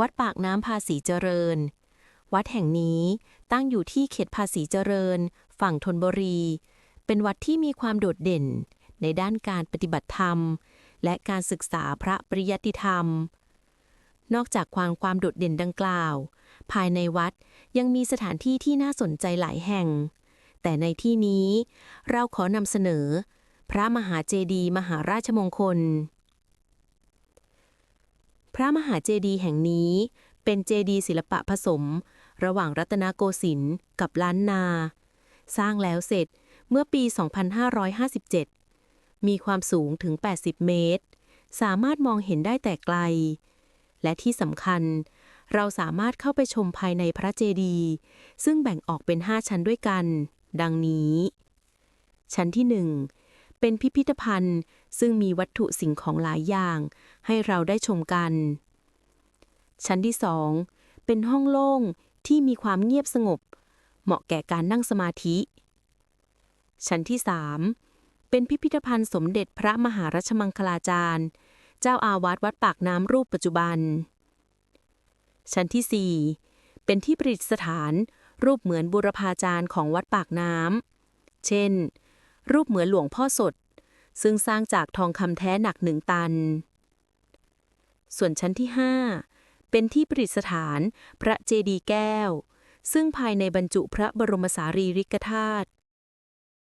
วัดปากน้ำภาษีเจริญ วัดแห่งนี้ตั้งอยู่ที่เขตภาษีเจริญ ฝั่งธนบุรี เป็นวัดที่มีความโดดเด่น ในด้านการปฏิบัติธรรม และการศึกษาพระปริยัติธรรม นอกจากความความโดดเด่นดังกล่าว ภายในวัดยังมีสถานที่ที่น่าสนใจหลายแห่ง แต่ในที่นี้เราขอนำเสนอ พระมหาเจดีย์มหาราชมงคล พระมหาเจดีย์แห่งนี้เป็นเจดีย์ศิลปะผสม ระหว่างรัตนโกสินทร์กับล้านนา สร้างแล้วเสร็จเมื่อปี 2557 มีความสูงถึง 80 เมตร สามารถมองเห็นได้แต่ไกล และที่สำคัญ เราสามารถเข้าไปชมภายในพระเจดีย์ซึ่งแบ่งออกเป็น 5 ชั้นด้วยกัน ดังนี้ ชั้นที่ 1 เป็นพิพิธภัณฑ์ ซึ่งมีวัตถุสิ่งของหลายอย่าง ให้เราได้ชมกัน ชั้นที่ 2 เป็นห้องโล่งที่มีความเงียบสงบ เหมาะแก่การนั่งสมาธิ ชั้นที่ 3 เป็นพิพิธภัณฑ์สมเด็จพระมหารัชมังคลาจารย์ เจ้าอาวาสวัดปากน้ำรูปปัจจุบัน ชั้นที่ 4 เป็นที่ประดิษฐานรูปเหมือนบุรพาจารย์ของวัดปากน้ำ เช่น รูปเหมือนหลวงพ่อสด ซึ่งสร้างจากทองคำแท้หนักหนึ่งตัน ส่วนชั้นที่ 5 เป็นที่ประดิษฐาน พระเจดีย์แก้ว ซึ่งภายในบรรจุพระบรมสารีริกธาตุ